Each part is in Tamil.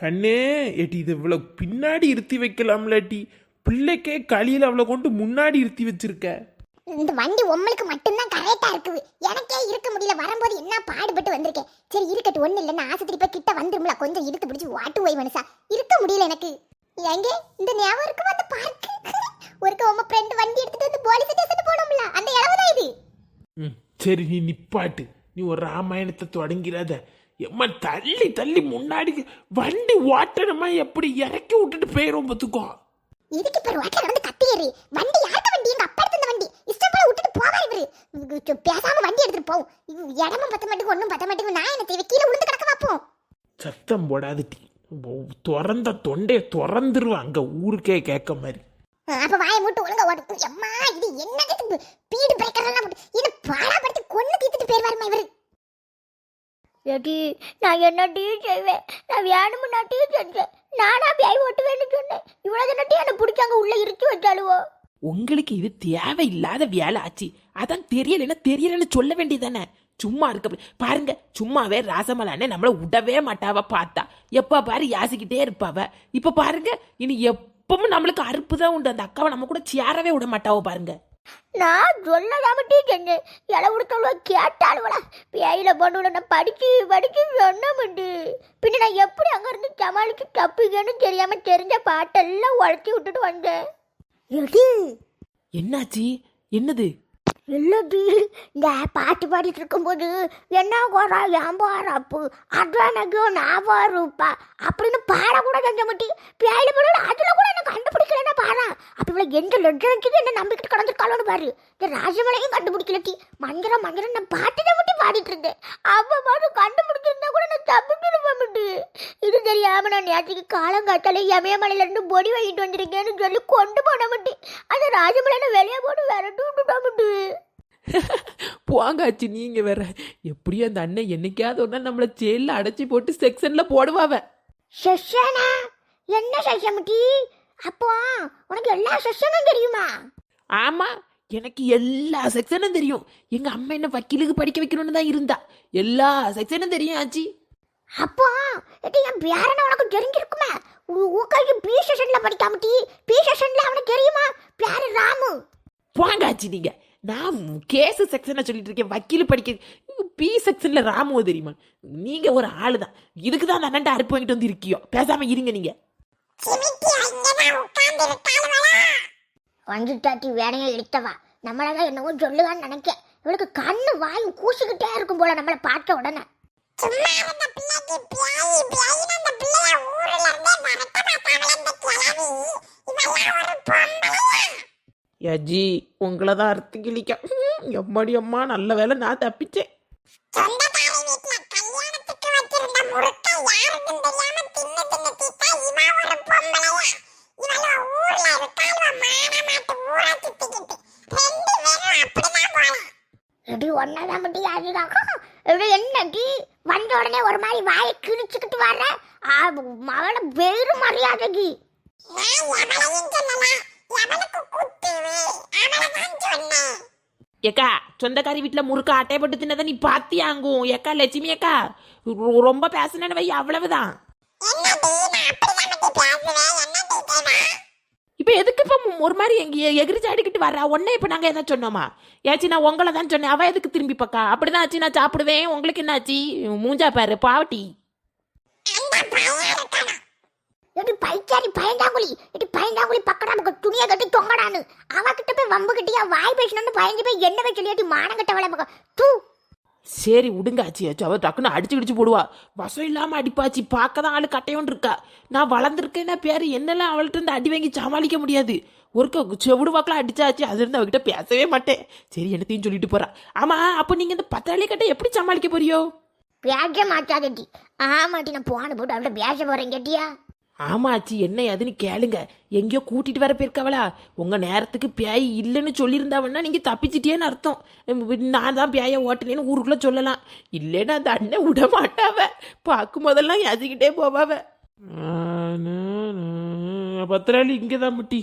கண்ணே ஏட்டி இது இவ்வளவு பின்னாடி இருத்தி வைக்கலாம்லாட்டி பிள்ளைக்கே களியில் அவளை கொண்டு முன்னாடி இருத்தி வச்சிருக்க. இந்த வண்டி உங்களுக்கு மட்டும்தான் கரெக்டா இருக்குது. எனக்கே இருக்க முடியல. வரும்போது என்ன பாடுபட்டு வந்திருக்கேன்? சரி இருக்கட்டும் ஒண்ணு இல்லைன்னு ஆஸ்பத்திரி போய் கிட்ட வந்துரும்ல. கொஞ்சம் இழுத்து பிடிச்சி வாட்டு போய் மனுஷா. இருக்க முடியல எனக்கு. எங்க இந்த ஞாபகம் இருக்கு அந்த பார்க் ஒருக்க உங்க ஃப்ரெண்ட் வண்டி எடுத்துட்டு வந்து போலீஸ் ஸ்டேஷன் போனோம்ல. அந்த இளவு தான் இது சரி நீ நிப்பாட்டு. நீ ஒரு ராமாயணத்தை தொடங்கிறாத. எம்மா தள்ளி தள்ளி முன்னாடி வண்டி ஓட்டணுமா எப்படி இறக்கி விட்டுட்டு போயிரும் பார்த்துக்கோ. இதுக்கு பேர் வாட்டில வந்து கத்தியரு வண்டி யார்ட்ட வண்டி? எங்க அப்பா எடுத்த வண்டி. இஷ்டம் போல விட்டுட்டு போவார் இவரு. பேசாம வண்டி எடுத்துட்டு போவும் இடமும் பத்த மாட்டேங்குது ஒண்ணும் பத்த மாட்டேங்குது. நான் என்ன தேவை கீழே விழுந்து கிடக்க பார்ப்போம் சத்தம் போடாது டி திறந்த தொண்டையை திறந்துருவா. அங்க ஊருக்கே கேட்க மாதிரி. அப்ப வாயை மூட்டு ஒழுங்கா ஓட்டு. அம்மா இது என்னது? பீடு பிரேக்கர் எல்லாம் போட்டு. இது பாடாப்படுத்தி கொண்டு தீத்துட்டு போயிருவாருமா இவரு. ஏடி நான் என்ன டீ செய்வேன்? நான் வேணும்னா டீ செஞ்சேன். நானா பேய் ஓட்டுவேன்னு சொன்னேன். இவ்வளோ தினட்டி எனக்கு பிடிச்சாங்க உள்ள இருத்தி வச்சாலுவோ உங்களுக்கு இது தேவையில்லாத வேலை ஆச்சு. அதான் தெரியலைன்னா தெரியலன்னு சொல்ல வேண்டியதானே சும்மா இருக்க பாருங்க சும்மாவே ராசமலானே நம்மள விடவே மாட்டாவ பார்த்தா. எப்ப பாரு யாசிக்கிட்டே இருப்பாவ. இப்ப பாருங்க இனி எப்பவும் நம்மளுக்கு அறுப்பு தான் உண்டு. அந்த அக்காவை நம்ம கூட சேரவே விட மாட்டாவோ பாருங்க. நான் சொல்லதாம டீ செஞ்சேன் இலை கொடுத்தவளோ கேட்டாளுவலா பேயில பொண்ணு நான் படிச்சு படிச்சு சொன்ன முண்டு பின்ன நான் எப்படி அங்கேருந்து சமாளிச்சு தப்பிக்கன்னு தெரியாம தெரிஞ்ச பாட்டெல்லாம் உழைச்சி விட்டுட்டு வந்தேன். எடி. என்னாச்சு? என்னது? இல்லடி இந்த பாட்டு பாடிட்டு இருக்கும்போது என்ன கோரா ஏம்பாராப்பு அதான் எனக்கு ஞாபகம் இருப்பா அப்படின்னு பாடக்கூட செஞ்ச மட்டி பேடி போட அதில் கூட என்ன கண்டுபிடிக்கலன்னா பாரா. அப்ப இவ்வளோ எந்த லட்சணத்துக்கு என்ன நம்பிக்கிட்டு கடந்திருக்காளோன்னு பாரு. இந்த ராஜமலையும் கண்டுபிடிக்கலட்டி. மந்திரம் மந்திரம் நான் பாட்டு தான் மட்டும் பாடிட்டு இருந்தேன். அவ்வளோ பாட்டு கண்டுபிடிச்சிருந்தா கூட நான் தப்பிச்சிருப்பேன் முட்டு. இது தெரியாமல் நான் நேற்றுக்கு காலங்காத்தால இமயமலையிலேருந்து பொடி வாங்கிட்டு வந்திருக்கேன்னு சொல்லி கொண்டு போன முட்டி. அந்த ராஜமலையில வெளியே போட்டு விரட்டு விட்டுட்டா முட்டு. போங்காச்சு நீங்க வேற. எப்படியும் அந்த அண்ணன் என்னைக்காவது ஒரு நாள் நம்மள ஜெயில அடைச்சி போட்டு செக்ஷன்ல போடுவாவ. செஷனா? என்ன செஷமுட்டி அப்போ உனக்கு எல்லா செஷனும் தெரியுமா? ஆமா எனக்கு எல்லா செக்ஷனும் தெரியும். எங்க அம்மா என்ன வக்கீலுக்கு படிக்க வைக்கணும்னு தான் இருந்தா. எல்லா செக்ஷனும் தெரியும் ஆச்சி. அப்போ இது என் பேரனை உனக்கு தெரிஞ்சிருக்குமே? ஊக்காய்க்கு பி செஷன்ல படிக்காமட்டி பி செஷன்ல அவனுக்கு தெரியுமா? பேரு ராமு. போங்காச்சு நீங்க. நான் கேஸ் செக்ஷனை சொல்லிட்டு இருக்கேன் வக்கீல் படிக்க பி செக்ஷன்ல ராமுவ தெரியுமா? நீங்க ஒரு ஆளு தான் இதுக்கு தான் அந்த அண்ணன் அறுப்பு வாங்கிட்டு வந்து இருக்கியோ? பேசாம இருங்க நீங்க. வந்துட்டாட்டி வேலையை எடுத்தவா? நம்மளதான் என்னவோ சொல்லுவான்னு நினைக்க இவளுக்கு கண்ணு வாயும் கூசிக்கிட்டே இருக்கும் போல நம்மளை பார்த்த உடனே. சும்மா யஜி உங்களை தான் அறுத்து கிழிக்க எம்மாடி அம்மா நல்ல வேலை நான் தப்பிச்சேன். ஒன்னதான் மட்டும் அதுதான். எடி என்னடி? வந்த உடனே ஒரு மாதிரி வாயை கிழிச்சுக்கிட்டு வர்ற? அவளை வேறு மரியாதைக்கு நான் ஏக்கா சொந்தக்காரி வீட்டில் முறுக்க அட்டை போட்டு தின்னதை நீ பாத்தியாங்கும் ஏக்கா லட்சுமி அக்கா ரொ- ரொம்ப பேசுனேன்னு வை அவ்வளவுதான். இப்போ எதுக்கு இப்போ ஒரு மாதிரி எங்க எகிரிச்சு அடிக்கிட்டு வர்றா? உடனே இப்போ நாங்கள் என்ன சொன்னோமா? ஏச்சி நான் உங்களை தான் சொன்னேன். அவ எதுக்கு திரும்பி பக்கா? அப்படிதான் ஆச்சு நான் சாப்பிடுவேன். உங்களுக்கு என்னாச்சு? மூஞ்சா பாரு பாவட்டி. எடி பைச்சாரி பயந்தாங்குழி. எடி பயந்தாங்குழி பக்கம் நமக்கு துணியை கட்டி தொங்கடான்னு. அவகிட்ட போய் வம்பு கிட்டியா வாய் பேசணும்னு பயந்து போய் என்ன போய் சொல்லியாட்டி மானம் கட்ட வேலை பக்கம் தூ. சரி விடுங்க ஆச்சி ஆச்சு. அவ டக்குன்னு அடிச்சு கிடிச்சு போடுவா. வசம் இல்லாம அடிப்பாச்சு. பார்க்க தான் ஆளு கட்டையோன்னு இருக்கா. நான் வளர்ந்துருக்கேன்னா பேரு என்னெல்லாம் அவள்கிட்ட இருந்து அடி வாங்கி சமாளிக்க முடியாது. ஒருக்க செவிடு வாக்கில் அடிச்சாச்சு. அது இருந்து அவகிட்ட பேசவே மாட்டேன். சரி என்னத்தையும் சொல்லிட்டு போறா. ஆமா அப்போ நீங்க இந்த பத்தாளி கட்டை எப்படி சமாளிக்க போறியோ? பேச மாட்டாதடி ஆமாட்டி நான் போன போட்டு அவள்கிட்ட பேச போறேன் கேட்டியா? ஆமா ஆச்சி என்ன ஏதுன்னு கேளுங்க. எங்கேயோ கூட்டிட்டு வர போயிருக்காவளா? உங்க நேரத்துக்கு பேய் இல்லைன்னு சொல்லியிருந்தாவன்னா நீங்க தப்பிச்சிட்டேன்னு அர்த்தம். நான் தான் பேய ஓட்டினேன்னு ஊருக்குள்ள சொல்லலாம். இல்லைன்னா அந்த அண்ணன் விட மாட்டாவ. பார்க்கும் போதெல்லாம் எதிக்கிட்டே போவாவ பத்திராளி இங்கே தான் முட்டி.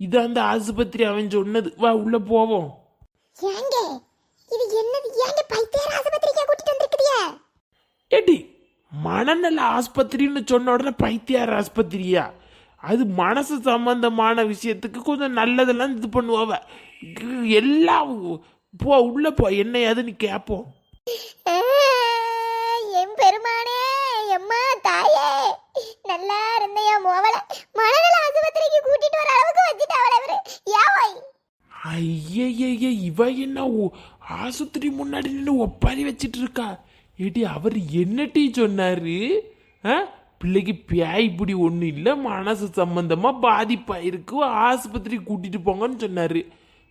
இது அந்த ஆஸ்பத்திரி அவன் சொன்னது. வா உள்ள போவோம். ஏங்க இது என்னது? ஏங்க பைத்தியர் ஆஸ்பத்திரிக்கா கூட்டிட்டு வந்திருக்கிறிய? ஏடி மனநல ஆஸ்பத்திரின்னு சொன்ன உடனே பைத்தியார் ஆஸ்பத்திரியா? அது மனசு சம்பந்தமான விஷயத்துக்கு கொஞ்சம் நல்லதெல்லாம் இது பண்ணுவாவ. எல்லாம் போ உள்ள போ என்ன ஏதுன்னு கேட்போம் என் பெருமானே எம்மா தாயே நல்லா இருந்த என் மோவல. மனநல ஆஸ்பத்திரிக்கு கூட்டிட்டு வர அளவுக்கு வச்சுட்டாவல இவரு. யாவாய் ஐயய்ய இவ என்ன ஆஸ்பத்திரி முன்னாடி நின்று ஒப்பாரி வச்சிட்டு இருக்கா? ஏடி அவர் என்னட்டி சொன்னாரு? ஆ? பிள்ளைக்கு பியாய் இப்படி ஒன்றும் இல்லை மனசு சம்பந்தமா பாதிப்பாயிருக்கு ஆஸ்பத்திரி கூட்டிட்டு போங்கன்னு சொன்னார்.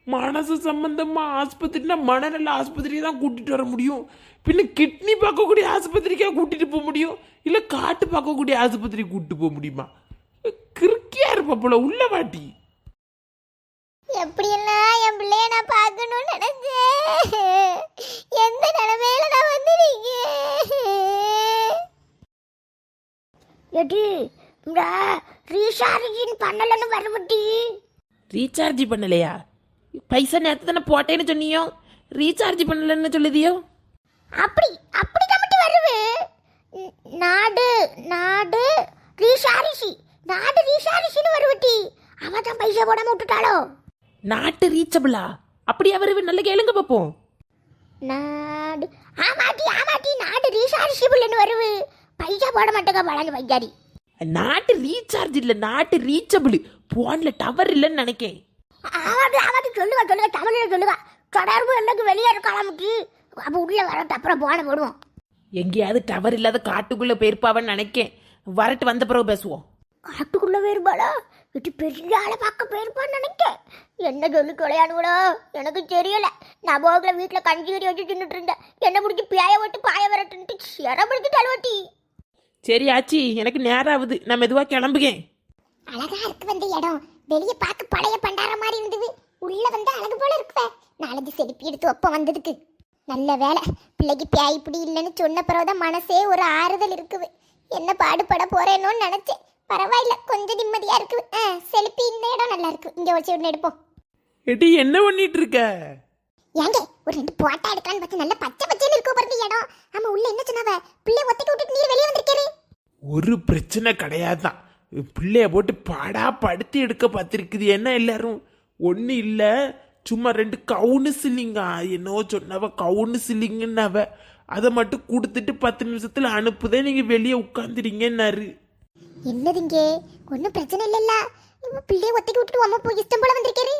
மனசு சம்பந்தமாக ஆஸ்பத்திரினா மனநல ஆஸ்பத்திரியை தான் கூட்டிட்டு வர முடியும். பின்ன கிட்னி பார்க்கக்கூடிய ஆஸ்பத்திரிக்காக கூட்டிட்டு போக முடியும்? இல்லை காட்டு பார்க்கக்கூடிய ஆஸ்பத்திரி கூட்டிட்டு போக முடியுமா? கிறுக்கியாக இருப்பா போல உள்ள வாட்டி எப்படியெல்லாம் என் பிள்ளைய நான் பார்க்கணும்னு நினைச்சேன். எந்த நிலைமையில நான் வந்திருக்கேன்? எடி இந்த ரீசார்ஜின் பண்ணலன்னு வரமுட்டி. ரீசார்ஜ் பண்ணலையா? பைசா நேற்று தானே போட்டேன்னு சொன்னியோ? ரீசார்ஜ் பண்ணலன்னு சொல்லுதியோ? அப்படி அப்படி கமிட்டி வருவு நாடு நாடு ரீசாரிசி நாடு ரீசாரிசின்னு வருவட்டி அவ தான் பைசா போடாம விட்டுட்டாளோ? நாட்டு ரீச்சபிளா அப்படி அவர் நல்ல கேளுங்க பார்ப்போம் நாடு. ஆமாட்டி ஆமாட்டி நாடு ரீசார்ஜிபிள்னு வருவு பைசா போட மாட்டேங்க வளர்ந்து வைக்காரி நாட்டு ரீசார்ஜ் இல்லை நாட்டு ரீச்சபிள் போனில் டவர் இல்லைன்னு நினைக்கேன். ஆமாட்டி ஆமாட்டி சொல்லுவா சொல்லுவா. தமிழில் சொல்லுவா. தொடர்பு எனக்கு வெளியே இருக்காளாமுட்டி அப்போ உள்ள வரட்டு அப்புறம் போன போடுவோம். எங்கேயாவது டவர் இல்லாத காட்டுக்குள்ளே போயிருப்பாவன்னு நினைக்கேன். வரட்டு வந்த பிறகு பேசுவோம். காட்டுக்குள்ள வேறுபாடா இது பெரிய ஆளை பார்க்க போயிருப்பான்னு நினைக்கேன். என்ன சொல்லி கொலையானுங்களோ எனக்கு தெரியல. நான் போகல வீட்டில் கஞ்சி கறி வச்சு தின்னுட்டு இருந்தேன். என்ன பிடிச்சி பியாய விட்டு பாய வரட்டுன்ட்டு சிற பிடிச்சி தழுவட்டி சரி ஆச்சி எனக்கு நேரம் ஆகுது நான் மெதுவாக கிளம்புகேன். அழகா இருக்கு வந்த இடம். வெளிய பார்க்க பழைய பண்டார மாதிரி இருந்தது. உள்ள வந்து அழகு போல இருக்குவே. நாலஞ்சு செருப்பி எடுத்து ஒப்ப வந்ததுக்கு. நல்ல வேலை பிள்ளைக்கு பியாய் இப்படி இல்லைன்னு சொன்ன பிறகுதான் மனசே ஒரு ஆறுதல் இருக்குது என்ன பாடுபட போறேனோன்னு நினைச்சேன். பரவாயில்ல கொஞ்சம் நிம்மதியா இருக்குது ஆ, செலுப்பி இந்த இடம் நல்லா இருக்கு. இங்க வச்சு ஒன்று எடுப்போம். எட்டி என்ன பண்ணிட்டு இருக்க ஏங்க ஒரு ரெண்டு போட்டா எடுக்கலான்னு பார்த்து நல்ல பச்சை பச்சைன்னு இருக்கும் பாருங்க இடம். ஆமா உள்ள என்ன சொன்னாவ? பிள்ளை ஒத்தைக்கு விட்டுட்டு நீர் வெளியே வந்திருக்கேரு ஒரு பிரச்சனை கிடையாதுதான். பிள்ளைய போட்டு பாடா படுத்தி எடுக்க பார்த்துருக்குது. என்ன எல்லாரும்? ஒன்றும் இல்லை. சும்மா ரெண்டு கவுனு சில்லிங்க? என்னவோ சொன்னவ கவுனு சில்லிங்கன்னவ. அதை மட்டும் கொடுத்துட்டு பத்து நிமிஷத்தில் அனுப்புதே நீங்கள் வெளியே உட்காந்துறீங்கன்னாரு என்னதுங்க? ஒன்றும் பிரச்சனை இல்லைல்ல. பிள்ளைய ஒத்தைக்கு விட்டுட்டு அம்மா போய் இஷ்டம் போல வந்திருக்கேரு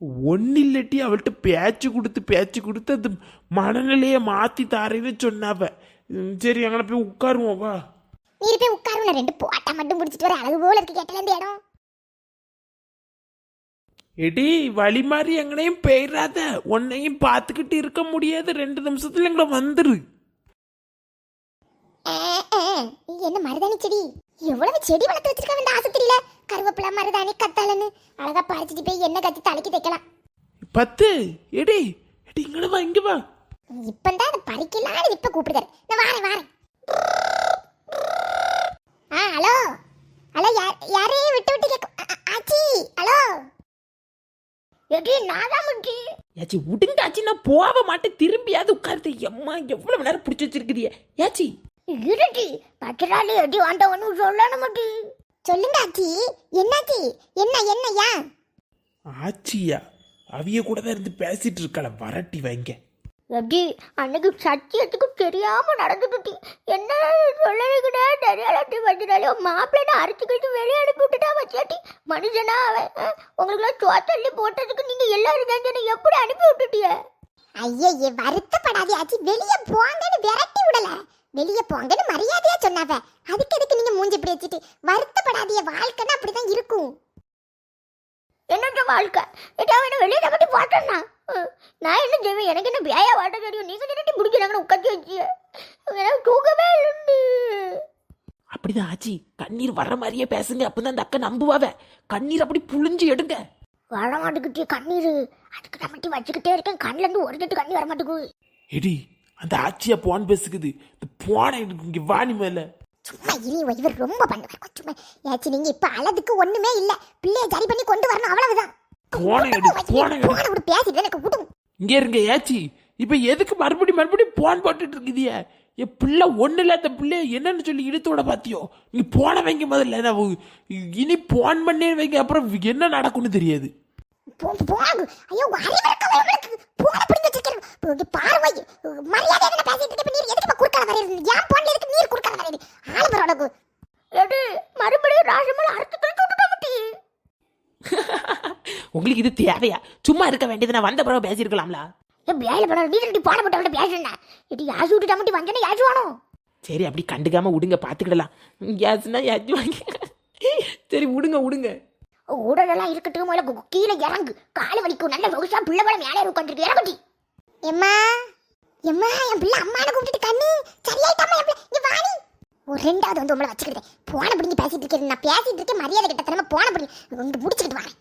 ஒன்றும் இல்லாட்டி அவள்கிட்ட பேச்சு கொடுத்து பேச்சு கொடுத்து அது மனநிலையை மாற்றி தாரேன்னு சொன்னாவ சரி அங்கே போய் உட்காருவோம் வா. நீர் போய் உட்காரும் நான் ரெண்டு போட்டா மட்டும் பிடிச்சிட்டு வர அழகு போல இருக்கு கேட்டல இடம். எடி வழி மாதிரி எங்கனையும் போயிடாத உன்னையும் பார்த்துக்கிட்டு இருக்க முடியாது. ரெண்டு நிமிஷத்துல எங்களை வந்துரு. என்ன மருதாணி செடி? எவ்வளவு செடி வளர்த்து வச்சிருக்க இந்த ஆஸ்பத்திரியில? கருவேப்பிலை மருதாணி கத்தாழன்னு. அழகா பறிச்சிட்டு போய் எண்ணெய் கத்தி தலைக்கு தைக்கலாம். பத்து எடி எடி இங்கே வா இங்கே வா. இப்பந்தான் அதை பறிக்கலான்னு இப்ப கூப்பிடுறாரு நான் வாரேன் வாரேன். ஆ ஹலோ. ஹலோ யார் யாரையும் விட்டு ஆச்சி ஹலோ. எடி நான் தான் முட்டி ஏச்சி விடுங்க ஆச்சி நான் போக மாட்டேன் திரும்பியாவது உட்காருது. எம்மா எவ்வளவு நேரம் பிடிச்சி வச்சிருக்கிறிய? ஏச்சி இருட்டி பச்சராளி எடி வந்த ஒன்றும் சொல்லணும் முட்டி சொல்லுங்க ஆச்சி. என்னாச்சி? என்ன என்ன ஏன்? ஆச்சியா அவிய கூட தான் இருந்து பேசிட்டு இருக்கல வரட்டி வைங்க. எடி அன்னைக்கு சத்தியத்துக்கு தெரியாம நடந்துட்டு என்ன சொல்லலைக்குடா தெரியாட்டி வச்சுட்டாலே மாப்பிள்ளை அரைச்சிக்கிட்டு வெளியே அனுப்பி விட்டுட்டா வச்சாட்டி மனுஷனா அவன் ஆ? உங்களுக்குலாம் சோத்தள்ளி போட்டதுக்கு நீங்க எல்லாரும் தான் எப்படி அனுப்பி விட்டுட்டிய? ஐயே வருத்தப்படாதே ஆச்சி. வெளியே போங்கன்னு விடல வெளியே போங்கன்னு மரியாதையா சொன்னாவ. அதுக்கு எதுக்கு நீங்க மூஞ்சி இப்படி வச்சுட்டு? வருத்தப்படாதே வாழ்க்கைன்னா அப்படிதான் இருக்கும். என்னோட வாழ்க்கை? ஏட்டா என்ன வெளியே மட்டும் பார்த்தேன்னா நான் என்ன செய்வேன்? எனக்கு என்ன பேயா வாட்ட தெரியும்? நீங்க நினைட்டு முடிக்கிறாங்கன்னு உட்காந்து வச்சிய? எனக்கு தூக்கமே இல்லைண்டு அப்படிதான் ஆச்சி. கண்ணீர் வர்ற மாதிரியே பேசுங்க. அப்பதான் அந்த அக்கா நம்புவாவ. கண்ணீர் அப்படி புழிஞ்சு எடுங்க. வர மாட்டேங்கிட்டே கண்ணீர். அதுக்கு நான் மட்டும் வச்சுக்கிட்டே இருக்கேன். கண்ணுல இருந்து ஒரு கட்டு கண்ணி வர மாட்டேங்குது எடி அந்த ஆச்சியா போன் பேசுக்குது. இந்த போனை இங்க வாணி மேல. சும்மா இனி இவர் ரொம்ப பண்ணுவார். சும்மா. ஏச்சி நீங்க இப்ப அழதுக்கு ஒண்ணுமே இல்ல. பிள்ளைய சரி பண்ணி கொண்டு வரணும். அவ்வளவுதான். போனை எடு போனை எடு. போன பேசிட்டு எனக்கு விடும். இங்க இருங்க ஏச்சி இப்ப எதுக்கு மறுபடியும் மறுபடியும் போன் போட்டுட்டு இருக்குதிய? என் பிள்ளை ஒண்ணு இல்லாத பிள்ளைய என்னன்னு சொல்லி இழுத்து விட பாத்தியோ? நீ போன வைங்க முதல்ல. இனி போன் பண்ணே வைங்க. அப்புறம் என்ன நடக்கும்னு தெரியாது. போ போகு ஐயோ அறிவு இருக்க உங்களுக்கு போன பிடிங்க வச்சிருக்கேன். பார்வை மரியாதை என்ன பேசிட்டு இருக்க இப்ப நீர் எதுக்கு குறுக்கால வரையுது ஏன் போன்ல எதுக்கு நீர் குறுக்கால வரையுது ஆளு பரவாயில்ல எடு மறுபடியும் ராஜமலை அறுத்து கழிச்சு விட்டுட்டா முட்டி. உங்களுக்கு இது தேவையா? சும்மா இருக்க வேண்டியது நான் வந்த பிறகு பேசியிருக்கலாம்ல. வேலை பண்ண நீ ரெண்டு பாட போட்டவள்ட்ட பேசுனேன் இது யாசு விட்டுட்டா முட்டி வந்தனே யாசுவானோ சரி அப்படி கண்டுக்காம விடுங்க பார்த்துக்கிடலாம் யாச்சுன்னா யாச்சு வாங்கி சரி விடுங்க விடுங்க. உடலெல்லாம் இருக்கட்டும் முதல்ல கீழே இறங்கு. காலை வலிக்கும். நல்ல சொகுசா பிள்ளை போல மேலே உட்காந்துருக்கு இறங்குட்டி எம்மா. எம்மா என் பிள்ளை அம்மானு கூப்பிட்டு கண்ணு சரியாயிட்டாமா என் பிள்ளை. இங்க வாணி ஒரு ரெண்டாவது வந்து உங்களை வச்சுக்கிட்டேன் போன பிடிங்கி பேசிட்டு இருக்கேன். நான் பேசிட்டு இருக்கேன். மரியாதை கிட்ட தரமா போன பிடிங்கி இங்க முடிச்சுக்கிட்டு வரேன்